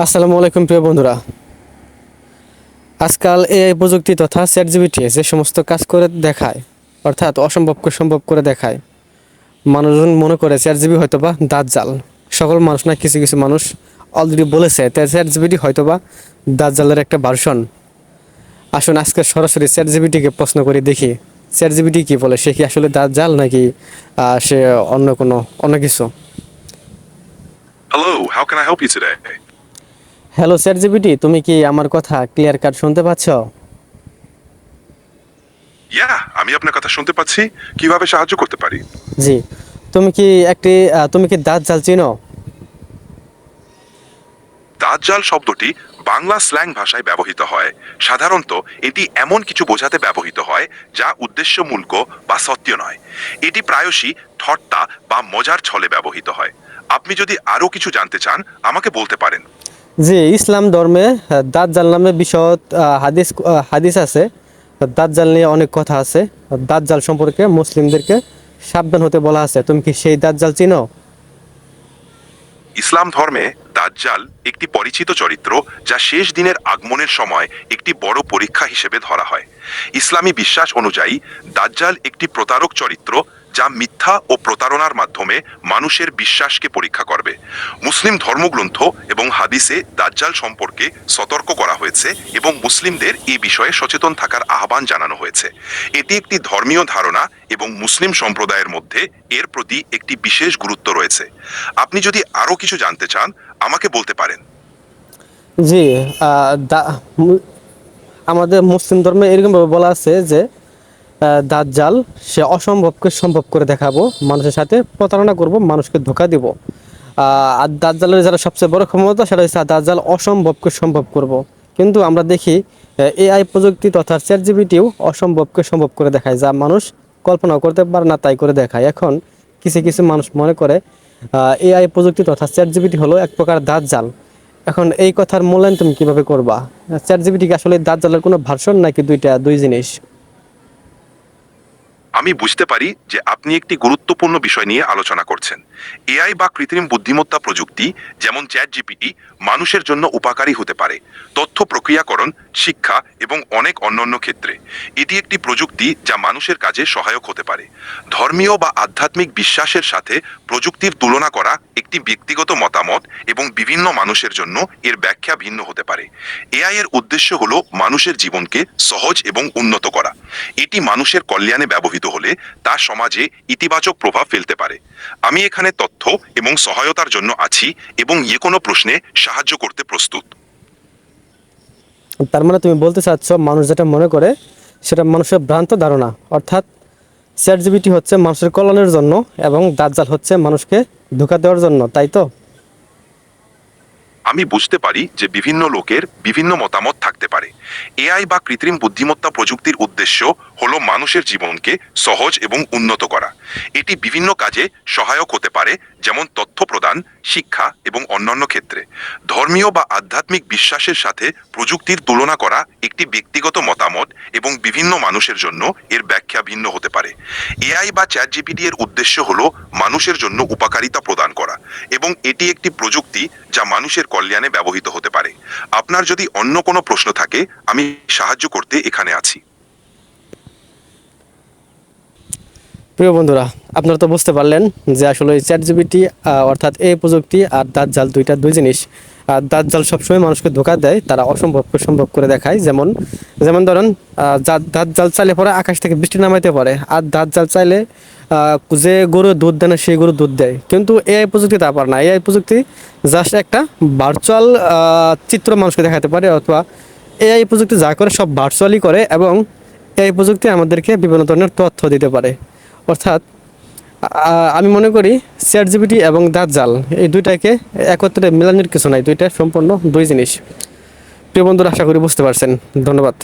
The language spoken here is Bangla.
আসসালামু আলাইকুম প্রিয় বন্ধুরা। আজকাল এআই প্রযুক্তি তথা চ্যাট জিবিটি যে সমস্ত কাজ করে দেখায় অর্থাৎ অসম্ভবকে সম্ভব করে দেখায় মানুষজন মনে করে চ্যাট জিবি হয়তো বা দাঁত জাল সকল মানুষ না কিছু কিছু মানুষ অলরেডি বলেছে তাই চ্যাট জিবিটি হয়তো বা দাঁত জালের একটা ভার্সন আসুন আজকে সরাসরি চ্যাট জিবিটিকে প্রশ্ন করে দেখি চ্যাট জিবিটি কী বলে? সে কি আসলে দাঁত জাল নাকি সে অন্য কোনো অন্য কিছু? Hello, how can I help you today? Hello chat GPT তুমি কি আমার কথা ক্লিয়ার কাট শুনতে পাচ্ছ? ইয়া আমি আপনার কথা শুনতে পাচ্ছি। কীভাবে সাহায্য করতে পারি? জি। তুমি কি একটি তুমি কি দাঁত জাল চিনো? দাঁতজাল শব্দটি বাংলা স্ল্যাং ভাষায় ব্যবহৃত হয়। সাধারণত এটি এমন কিছু বোঝাতে ব্যবহৃত হয় যা উদ্দেশ্যমূলক বা সত্য নয়। এটি প্রায়শই ঠট্টা বা মজার ছলে ব্যবহৃত হয়। আপনি যদি আরও কিছু জানতে চান আমাকে বলতে পারেন। জি, ইসলাম ধর্মে দাঁত জাল নামে বিশদ হাদিস হাদিস আছে। দাঁত জাল নিয়ে অনেক কথা আছে। দাঁত জাল সম্পর্কে মুসলিমদেরকে সাবধান হতে বলা আছে। তুমি কি সেই দাঁত জাল চিনো? ইসলাম ধর্মে দাজ্জাল একটি পরিচিত চরিত্র যা শেষ দিনের আগমনের সময় একটি বড় পরীক্ষা হিসেবে ধরা হয়। ইসলামী বিশ্বাস অনুযায়ী, দাজ্জাল একটি প্রতারক চরিত্র যা মিথ্যা ও প্রতারণার মাধ্যমে মানুষের বিশ্বাসকে পরীক্ষা করবে। মুসলিম ধর্মগ্রন্থ এবং হাদিসে দাজ্জাল সম্পর্কে সতর্ক করা হয়েছে এবং মুসলিমদের এই বিষয়ে সচেতন থাকার আহ্বান জানানো হয়েছে। এটি একটি ধর্মীয় ধারণা এবং মুসলিম সম্প্রদায়ের মধ্যে এর প্রতি একটি বিশেষ গুরুত্ব রয়েছে। আপনি যদি আরও কিছু জানতে চান, আমাকে বলতে পারেন। জি আমাদের মুসলিম ধর্মে এরকমভাবে বলা আছে যে আহ, দাঁত জাল সে অসম্ভবকে সম্ভব করে দেখাবো মানুষের সাথে প্রতারণা করব মানুষকে ধোকা দিব। আর দাঁত জালের যারা সবচেয়ে বড় ক্ষমতা সেটা হচ্ছে দাঁত জাল অসম্ভবকে সম্ভব করব। কিন্তু আমরা দেখি এআই প্রযুক্তি তথা চ্যাট জিবিটিও অসম্ভবকে সম্ভব করে দেখায় যা মানুষ কল্পনা করতে পারে না তাই করে দেখায়। এখন কিছু কিছু মানুষ মনে করে এআই প্রযুক্তি তথা চ্যাট জিবিটি হলো এক প্রকার দাঁত জাল এখন এই কথার মূল্যায়ন তুমি কীভাবে করবা? চ্যাট জিবিটি কি আসলে দাঁত জালের কোনো ভার্সন নাকি দুইটা দুই জিনিস? আমি বুঝতে পারি যে আপনি একটি গুরুত্বপূর্ণ বিষয় নিয়ে আলোচনা করছেন। এআই বা কৃত্রিম বুদ্ধিমত্তা প্রযুক্তি, যেমন চ্যাট জিপিটি মানুষের জন্য উপকারী হতে পারে। তথ্য প্রক্রিয়াকরণ, শিক্ষা এবং অনেক অন্যান্য ক্ষেত্রে। এটি একটি প্রযুক্তি যা মানুষের কাজে সহায়ক হতে পারে। ধর্মীয় বা আধ্যাত্মিক বিশ্বাসের সাথে প্রযুক্তির তুলনা করা একটি ব্যক্তিগত মতামত এবং বিভিন্ন মানুষের জন্য এর ব্যাখ্যা ভিন্ন হতে পারে। এআই এর উদ্দেশ্য হলো মানুষের জীবনকে সহজ এবং উন্নত করা। এটি মানুষের কল্যাণে ব্যবহৃত হলে তা সমাজে ইতিবাচক প্রভাব ফেলতে পারে। আমি এখানে তথ্য এবং সহায়তার জন্য আছি এবং যে কোনো প্রশ্নে সাহায্য করতে প্রস্তুত। তার মানে তুমি বলতে চাচ্ছ, মানুষ যেটা মনে করে সেটা মানুষের ভ্রান্ত ধারণা। অর্থাৎ চ্যাট জিবিটি হচ্ছে মানুষের কল্যাণের জন্য এবং দাঁত জাল হচ্ছে মানুষকে ধোকা দেওয়ার জন্য, তাই তো? আমি বুঝতে পারি যে বিভিন্ন লোকের বিভিন্ন মতামত থাকতে পারে। এআই বা কৃত্রিম বুদ্ধিমত্তা প্রযুক্তির উদ্দেশ্য হলো মানুষের জীবনকে সহজ এবং উন্নত করা। এটি বিভিন্ন কাজে সহায়ক হতে পারে, যেমন তথ্য প্রদান, শিক্ষা এবং অন্যান্য ক্ষেত্রে। ধর্মীয় বা আধ্যাত্মিক বিশ্বাসের সাথে প্রযুক্তির তুলনা করা একটি ব্যক্তিগত মতামত এবং বিভিন্ন মানুষের জন্য এর ব্যাখ্যা ভিন্ন হতে পারে। এআই বা চ্যাট জিপিটি এর উদ্দেশ্য হলো মানুষের জন্য উপকারিতা প্রদান করা এবং এটি একটি প্রযুক্তি যা মানুষের কল্যাণে ব্যবহৃত হতে পারে। আপনার যদি অন্য কোনো প্রশ্ন থাকে, আমি সাহায্য করতে এখানে আছি। প্রিয় বন্ধুরা, আপনারা তো বুঝতে পারলেন যে আসলে চ্যাট জিবিটি অর্থাৎ এই প্রযুক্তি আর দাঁত জাল দুইটা দুই জিনিস। আর দাঁত জাল সবসময় মানুষকে ধোকা দেয় তারা অসম্ভবকে সম্ভব করে দেখায়। যেমন যেমন ধরেন আহ, যা- দাঁত জাল চাইলে পরে আকাশ থেকে বৃষ্টি নামাইতে পারে আর দাঁত জাল চাইলে যে গরু দুধ দেয় না সেই গরু দুধ দেয়। কিন্তু এআই প্রযুক্তি তা পারে না। এআই প্রযুক্তি জাস্ট একটা ভার্চুয়াল চিত্র মানুষকে দেখাতে পারে অথবা এআই প্রযুক্তি যা করে সব ভার্চুয়ালি করে এবং এআই প্রযুক্তি আমাদেরকে বিভিন্ন ধরনের তথ্য দিতে পারে। অর্থাৎ আমি মনে করি চ্যাট জিবিটি এবং দাঁত জাল এই দুইটাকে একত্রে মেলানোর কিছু নাই, দুইটা সম্পূর্ণ দুই জিনিস। প্রিয় বন্ধুরা, আশা করি বুঝতে পারছেন। ধন্যবাদ।